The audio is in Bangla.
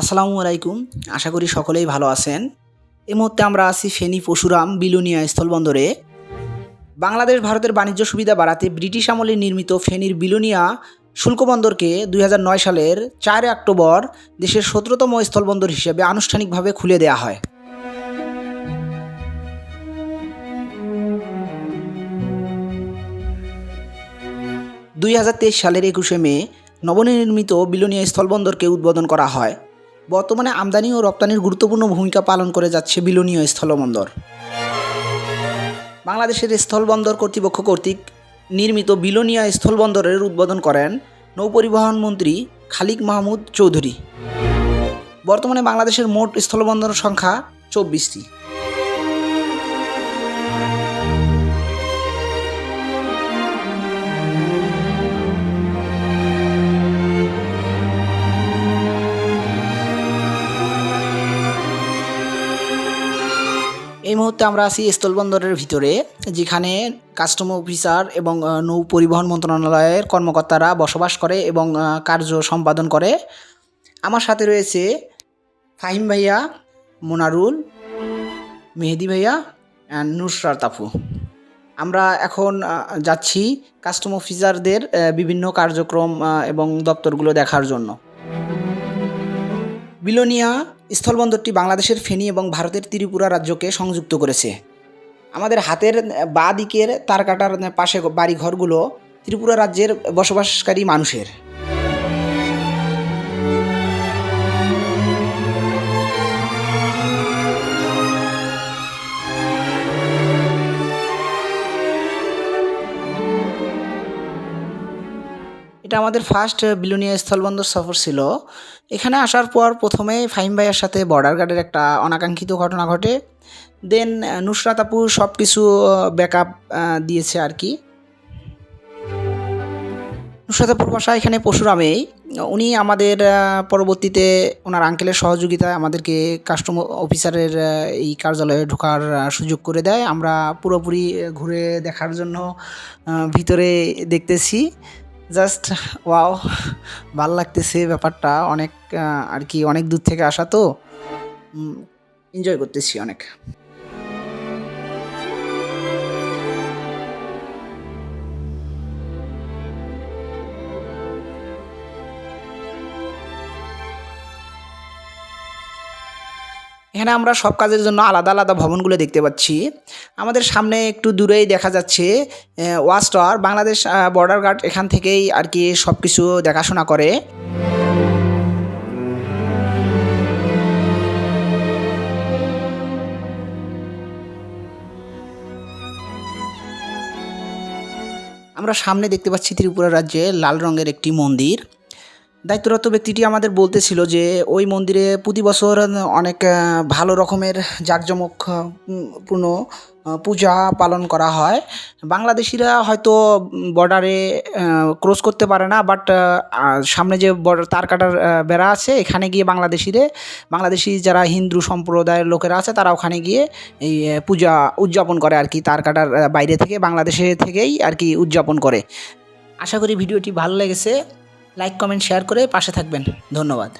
আসসালামু আলাইকুম। আশা করি সকলেই ভালো আছেন। এই মুহূর্তে আমরা আছি ফেনী পশুরাম বিলুনিয়া স্থলবন্দরে। বাংলাদেশ ভারতের বাণিজ্য সুবিধা বাড়াতে ব্রিটিশ আমলে নির্মিত ফেনীর বিলুনিয়া শুল্ক বন্দরকে দুই হাজার নয় সালের চার অক্টোবর দেশের সতেরোতম স্থলবন্দর হিসেবে আনুষ্ঠানিকভাবে খুলে দেওয়া হয়। দুই হাজার তেইশ সালের একুশে মে নবনির্মিত বিলুনিয়া স্থলবন্দরকে উদ্বোধন করা হয়। বর্তমানে আমদানি ও রপ্তানির গুরুত্বপূর্ণ ভূমিকা পালন করে যাচ্ছে বিলনীয় স্থলবন্দর। বাংলাদেশের স্থলবন্দর কর্তৃপক্ষ কর্তৃক নির্মিত বিলোনিয়া স্থলবন্দরের উদ্বোধন করেন নৌপরিবহন মন্ত্রী খালিক মাহমুদ চৌধুরী। বর্তমানে বাংলাদেশের মোট স্থলবন্দর সংখ্যা চব্বিশটি। এই মুহূর্তে আমরা আছি স্থলবন্দরের ভিতরে, যেখানে কাস্টম অফিসার এবং নৌ পরিবহন মন্ত্রণালয়ের কর্মকর্তারা বসবাস করে এবং কার্য সম্পাদন করে। আমার সাথে রয়েছে ফাহিম ভাইয়া, মোনারুল, মেহেদি ভাইয়া অ্যান্ড নুসরাত আপু। আমরা এখন যাচ্ছি কাস্টম অফিসারদের বিভিন্ন কার্যক্রম এবং দপ্তরগুলো দেখার জন্য। বিলোনিয়া স্থলবন্দরটি বাংলাদেশের ফেনী এবং ভারতের ত্রিপুরা রাজ্যকে সংযুক্ত করেছে। আমাদের হাতের বাঁ দিকের তারকাটার পাশে বাড়িঘরগুলো ত্রিপুরা রাজ্যের বসবাসকারী মানুষের। এটা আমাদের ফার্স্ট বিলুনিয়া স্থলবন্দর সফর ছিল। এখানে আসার পর প্রথমে ফাহিম ভাইয়ের সাথে বর্ডার গার্ডের একটা অনাকাঙ্ক্ষিত ঘটনা ঘটে। দেন নুসরাত আপু সব কিছু ব্যাকআপ দিয়েছে আর কি। নুসরাত আপুর বাসা এখানে পশুরামেই উনি আমাদের পরবর্তীতে ওনার আঙ্কেলের সহযোগিতায় আমাদেরকে কাস্টম অফিসারের এই কার্যালয়ে ঢোকার সুযোগ করে দেয়। আমরা পুরোপুরি ঘুরে দেখার জন্য ভিতরে দেখতেছি। জাস্ট ওয়াও ভালো লাগতেছে ব্যাপারটা। অনেক আর কি, অনেক দূর থেকে আসা তো। এনজয় করতেছি অনেক। এখানে আমরা সব কাজের জন্য আলাদা আলাদা ভবনগুলো দেখতে পাচ্ছি। আমাদের সামনে একটু দূরেই দেখা যাচ্ছে watch tower. Bangladesh border guard এখান থেকেই আর কি সব কিছু দেখাশোনা করে। আমরা সামনে দেখতে পাচ্ছি ত্রিপুরা রাজ্যে লাল রঙের একটি মন্দির। দায়িত্বরত ব্যক্তিটি আমাদের বলতেছিল যে ওই মন্দিরে প্রতি বছর অনেক ভালো রকমের জাঁকজমক পূর্ণ পূজা পালন করা হয়। বাংলাদেশিরা হয়তো বর্ডারে ক্রস করতে পারে না, বাট সামনে যে বর্ডার, তার কাটার বেড়া আছে, এখানে গিয়ে বাংলাদেশিরে, বাংলাদেশি যারা হিন্দু সম্প্রদায়ের লোকেরা আছে, তারা ওখানে গিয়ে এই পূজা উদযাপন করে আর কি, তার কাটার বাইরে থেকে, বাংলাদেশে থেকেই আর কি উদযাপন করে। আশা করি ভিডিওটি ভালো লেগেছে। লাইক কমেন্ট শেয়ার করে পাশে থাকবেন। ধন্যবাদ।